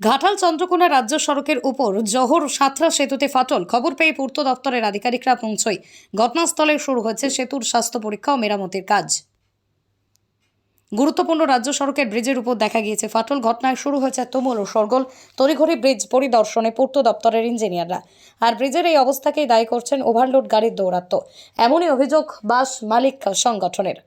ঘাটাল চন্দ্রকোনা রাজ্য সড়কের উপর জহর সাঁতরা সেতুতে ফাটল। খবর পেয়ে পূর্ত দপ্তরের আধিকারিকরা পৌঁছয়। ঘটনাস্থলে শুরু হয়েছে সেতুর স্বাস্থ্য পরীক্ষা ও মেরামতির কাজ। গুরুত্বপূর্ণ রাজ্য সড়কের ব্রিজের উপর দেখা গিয়েছে ফাটল। ঘটনায় শুরু হয়েছে তুমুল ও সরগোল তড়িঘড়ি ব্রিজ পরিদর্শনে পূর্ত দপ্তরের ইঞ্জিনিয়াররা। আর ব্রিজের এই অবস্থাকেই দায়ী করছেন ওভারলোড গাড়ির দৌরাত্ম্য। এমনই অভিযোগ বাস মালিক সংগঠনের।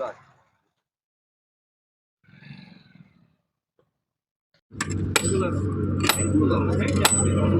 var. Kullanılıyor. Kullanılıyor.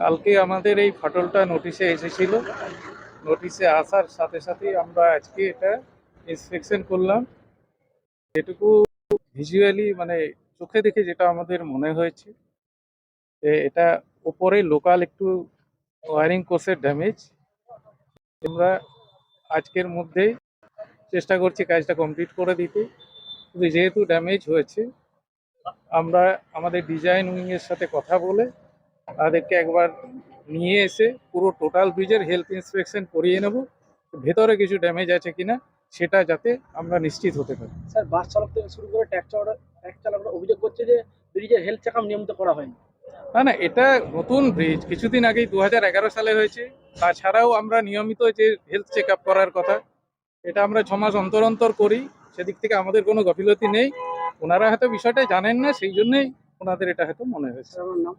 কালকে আমাদের এই ফাটলটা নোটিশে এসেছিল। নোটিশে আসার সাথে সাথেই আমরা আজকে এটা ইন্সপেকশন করলাম। যেটুকু ভিজুয়ালি মানে চোখে দেখে যেটা আমাদের মনে হয়েছে, যে এটা ওপরে লোকাল একটু ওয়ারিং কোর্সের ড্যামেজ আমরা আজকের মধ্যেই চেষ্টা করছি কাজটা কমপ্লিট করে দিতে। কিন্তু যেহেতু ড্যামেজ হয়েছে, আমরা আমাদের ডিজাইন উইংয়ের সাথে কথা বলে তাদেরকে একবার নিয়ে এসে পুরো টোটাল ব্রিজের হেলথ ইন্সপেকশন করিয়ে নেব ভেতরে কিছু ড্যামেজ আছে কিনা সেটা যাতে আমরা নিশ্চিত হতে পারি। স্যার বাস চালক থেকে শুরু করে ট্যাক্স ট্যাক্স চালকরা অভিযোগ করছে যে ব্রিজের হেলথ চেক আপ নিয়মিত করা হয়নি। না না এটা নতুন ব্রিজ কিছুদিন আগেই দুহাজার এগারো সালে হয়েছে। তাছাড়াও আমরা নিয়মিত যে হেলথ চেক আপ করার কথা এটা আমরা ছ মাস অন্তর অন্তর করি সেদিক থেকে আমাদের কোনো গাফিলতি নেই। ওনারা হয়তো বিষয়টা জানেন না সেই জন্যই ওনাদের এটা হয়তো মনে হয়েছে। আমার নাম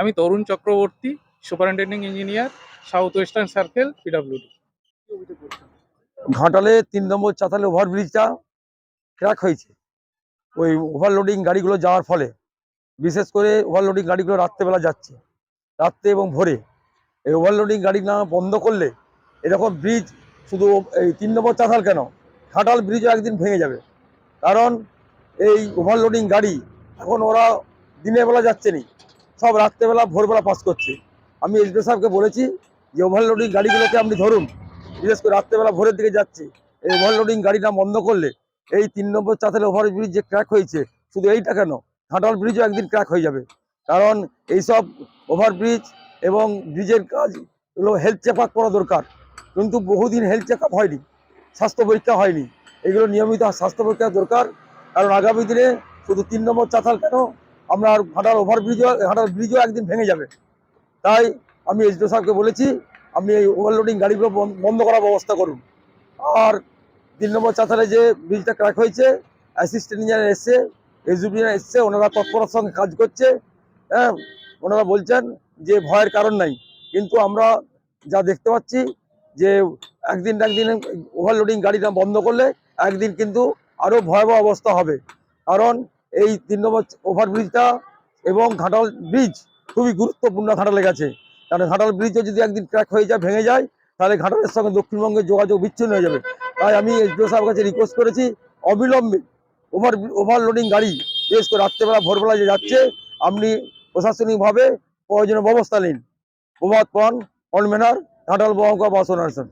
আমি Tarun Chakraborty superintending engineer south western circle PWD ঘাটালে তিন নম্বর চাতালে ওভারব্রিজটা ক্র্যাক হয়েছে। ওই ওভারলোডিং গাড়িগুলো যাওয়ার ফলে, বিশেষ করে ওভারলোডিং গাড়িগুলো রাত্রেবেলা যাচ্ছে। রাত্রে এবং ভোরে। এই ওভারলোডিং গাড়ি না বন্ধ করলে, এরকম ব্রিজ শুধু এই তিন নম্বর চাতাল কেন? ঘাটাল ব্রিজও একদিন ভেঙে যাবে। কারণ এই ওভারলোডিং গাড়ি, এখন ওরা দিনের বেলা যাচ্ছে নি। সব রাত্রেবেলা, ভোরবেলা পাস করছে। আমি এসডি সাহেবকে বলেছি যে ওভারলোডিং গাড়িগুলোকে আপনি ধরুন, বিশেষ করে রাত্রেবেলা ভোরের দিকে যাচ্ছি, এই ওভারলোডিং গাড়িটা বন্ধ করলে এই তিন নম্বর চাতালে ওভার ব্রিজ যে ক্র্যাক হয়েছে, শুধু এইটা কেন? ঘাটাল ব্রিজও একদিন ক্র্যাক হয়ে যাবে। কারণ এইসব ওভারব্রিজ এবং ব্রিজের কাজ এগুলো হেলথ চেক আপ করা দরকার। কিন্তু বহুদিন হেলথ চেক আপ হয়নি, স্বাস্থ্য পরীক্ষা হয়নি। এগুলো নিয়মিত স্বাস্থ্য পরীক্ষা দরকার। কারণ আগামী দিনে শুধু তিন নম্বর চাতাল কেন? আমরা ঘাটাল ওভারব্রিজও ঘাটাল ব্রিজও একদিন ভেঙে যাবে। তাই আমি এসডিও সাহেবকে বলেছি, আপনি এই ওভারলোডিং গাড়িগুলো বন- বন্ধ করার ব্যবস্থা করুন। আর তিন নম্বর চাতালে যে ব্রিজটা ক্র্যাক হয়েছে অ্যাসিস্ট্যান্ট ইঞ্জিনিয়ার এসছে এক্সিকিউটিভ এসছে, ওনারা তৎপরতার সঙ্গে কাজ করছে। হ্যাঁ ওনারা বলছেন যে ভয়ের কারণ নাই। কিন্তু আমরা যা দেখতে পাচ্ছি যে একদিন একদিন ওভারলোডিং গাড়িটা বন্ধ করলে একদিন কিন্তু আরও ভয়াবহ অবস্থা হবে। কারণ এই তিন নম্বর ওভারব্রিজটা এবং ঘাটাল ব্রিজ খুবই গুরুত্বপূর্ণ ঘাটালে গেছে কারণ ঘাটাল ব্রিজও যদি একদিন ক্র্যাক হয়ে যায়, ভেঙে যায়, তাহলে ঘাটালের সঙ্গে দক্ষিণবঙ্গে যোগাযোগ বিচ্ছিন্ন হয়ে যাবে। তাই আমি এসডিও সাহেবের কাছে রিকোয়েস্ট করেছি, অবিলম্বে ওভার ওভারলোডিং গাড়ি, বিশেষ করে রাত্রেবেলা, ভোরবেলা যে যাচ্ছে, আপনি প্রশাসনিকভাবে প্রয়োজনীয় ব্যবস্থা নিন। প্রভাত পান অনমেনার ঘাটাল বহঙ্কা বাস অনার্সন